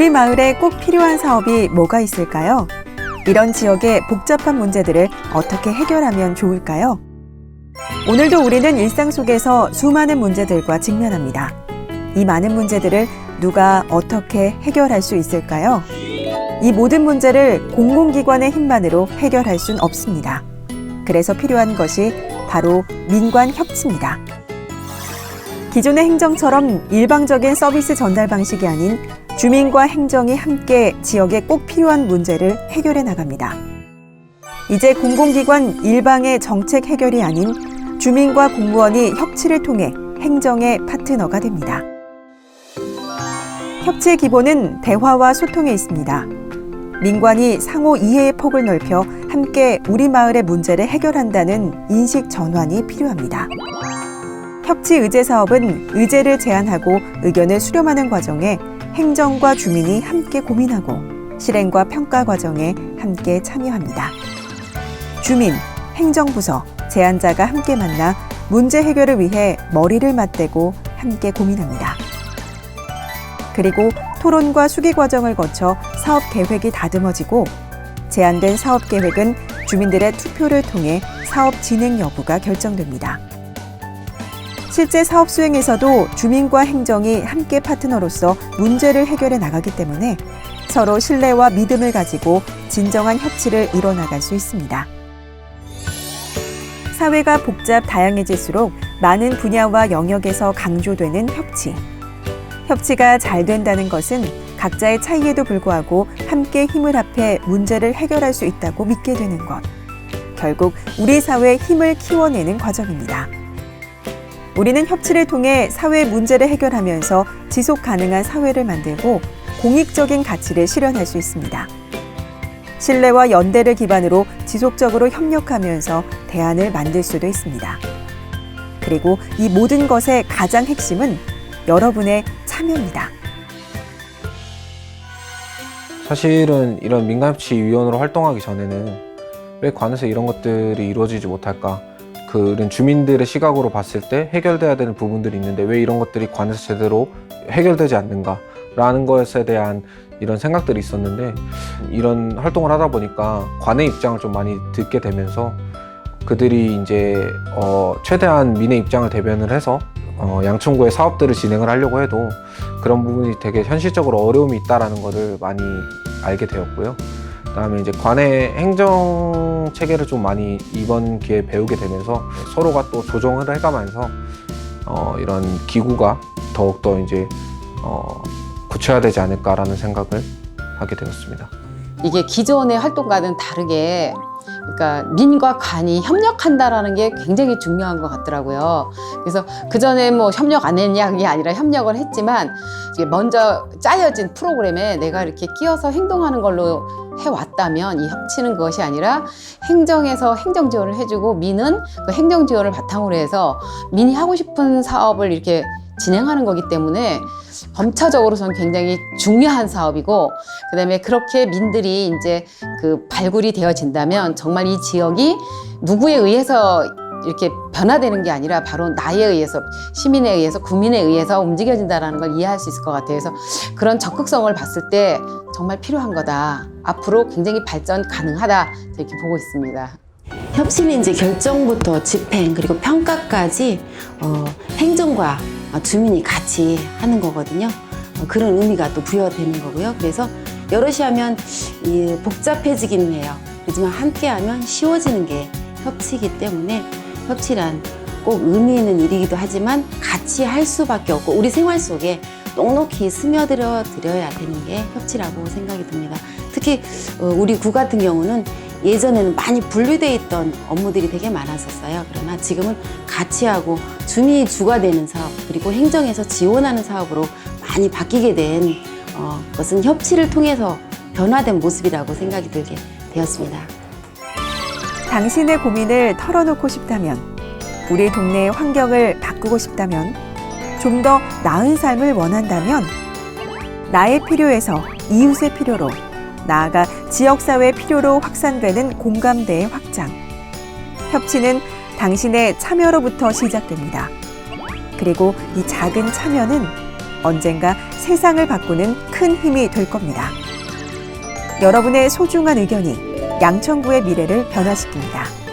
우리 마을에 꼭 필요한 사업이 뭐가 있을까요? 이런 지역의 복잡한 문제들을 어떻게 해결하면 좋을까요? 오늘도 우리는 일상 속에서 수많은 문제들과 직면합니다. 이 많은 문제들을 누가 어떻게 해결할 수 있을까요? 이 모든 문제를 공공기관의 힘만으로 해결할 순 없습니다. 그래서 필요한 것이 바로 민관 협치입니다. 기존의 행정처럼 일방적인 서비스 전달 방식이 아닌 주민과 행정이 함께 지역에 꼭 필요한 문제를 해결해 나갑니다. 이제 공공기관 일방의 정책 해결이 아닌 주민과 공무원이 협치를 통해 행정의 파트너가 됩니다. 협치의 기본은 대화와 소통에 있습니다. 민관이 상호 이해의 폭을 넓혀 함께 우리 마을의 문제를 해결한다는 인식 전환이 필요합니다. 협치 의제 사업은 의제를 제안하고 의견을 수렴하는 과정에 행정과 주민이 함께 고민하고 실행과 평가 과정에 함께 참여합니다. 주민, 행정부서, 제안자가 함께 만나 문제 해결을 위해 머리를 맞대고 함께 고민합니다. 그리고 토론과 수기 과정을 거쳐 사업 계획이 다듬어지고 제안된 사업 계획은 주민들의 투표를 통해 사업 진행 여부가 결정됩니다. 실제 사업 수행에서도 주민과 행정이 함께 파트너로서 문제를 해결해 나가기 때문에 서로 신뢰와 믿음을 가지고 진정한 협치를 이뤄나갈 수 있습니다. 사회가 복잡 다양해질수록 많은 분야와 영역에서 강조되는 협치. 협치가 잘 된다는 것은 각자의 차이에도 불구하고 함께 힘을 합해 문제를 해결할 수 있다고 믿게 되는 것. 결국 우리 사회의 힘을 키워내는 과정입니다. 우리는 협치를 통해 사회 문제를 해결하면서 지속 가능한 사회를 만들고 공익적인 가치를 실현할 수 있습니다. 신뢰와 연대를 기반으로 지속적으로 협력하면서 대안을 만들 수도 있습니다. 그리고 이 모든 것의 가장 핵심은 여러분의 참여입니다. 사실은 이런 민간협치위원으로 활동하기 전에는 왜 관에서 이런 것들이 이루어지지 못할까? 그런 주민들의 시각으로 봤을 때 해결돼야 되는 부분들이 있는데 왜 이런 것들이 관에서 제대로 해결되지 않는가라는 것에 대한 이런 생각들이 있었는데 이런 활동을 하다 보니까 관의 입장을 좀 많이 듣게 되면서 그들이 이제 어 최대한 민의 입장을 대변을 해서 어 양천구의 사업들을 진행을 하려고 해도 그런 부분이 되게 현실적으로 어려움이 있다라는 것을 많이 알게 되었고요. 그다음에 이제 관의 행정 체계를 좀 많이 이번 기회에 배우게 되면서 서로가 또 조정을 해가면서 어, 이런 기구가 더욱 더 이제 어, 굳혀야 되지 않을까라는 생각을 하게 되었습니다. 이게 기존의 활동과는 다르게 그러니까 민과 관이 협력한다라는 게 굉장히 중요한 것 같더라고요. 그래서 그 전에 뭐 협력 안 했냐 그게 아니라 협력을 했지만 먼저 짜여진 프로그램에 내가 이렇게 끼어서 행동하는 걸로 해왔다면 이 협치는 그것이 아니라 행정에서 행정 지원을 해주고 민은 그 행정 지원을 바탕으로 해서 민이 하고 싶은 사업을 이렇게 진행하는 거기 때문에 범차적으로 저는 굉장히 중요한 사업이고 그다음에 그렇게 민들이 이제 그 발굴이 되어진다면 정말 이 지역이 누구에 의해서 이렇게 변화되는 게 아니라 바로 나에 의해서 시민에 의해서 국민에 의해서 움직여진다라는 걸 이해할 수 있을 것 같아요. 그래서 그런 적극성을 봤을 때 정말 필요한 거다. 앞으로 굉장히 발전 가능하다 이렇게 보고 있습니다. 협치는 이제 결정부터 집행 그리고 평가까지 어, 행정과 주민이 같이 하는 거거든요. 어, 그런 의미가 또 부여되는 거고요. 그래서 여럿이 하면 이 복잡해지기는 해요. 하지만 함께 하면 쉬워지는 게 협치이기 때문에 협치란 꼭 의미 있는 일이기도 하지만 같이 할 수밖에 없고 우리 생활 속에 똑똑히 스며들어 드려야 되는 게 협치라고 생각이 듭니다. 특히 어, 우리 구 같은 경우는 예전에는 많이 분리돼 있던 업무들이 되게 많았었어요. 그러나 지금은 같이 하고 주민이 주가 되는 사업 그리고 행정에서 지원하는 사업으로 많이 바뀌게 된 어, 것은 협치를 통해서 변화된 모습이라고 생각이 들게 되었습니다. 당신의 고민을 털어놓고 싶다면, 우리 동네의 환경을 바꾸고 싶다면, 좀 더 나은 삶을 원한다면, 나의 필요에서 이웃의 필요로, 나아가 지역사회 필요로 확산되는 공감대의 확장. 협치는 당신의 참여로부터 시작됩니다. 그리고 이 작은 참여는 언젠가 세상을 바꾸는 큰 힘이 될 겁니다. 여러분의 소중한 의견이 양천구의 미래를 변화시킵니다.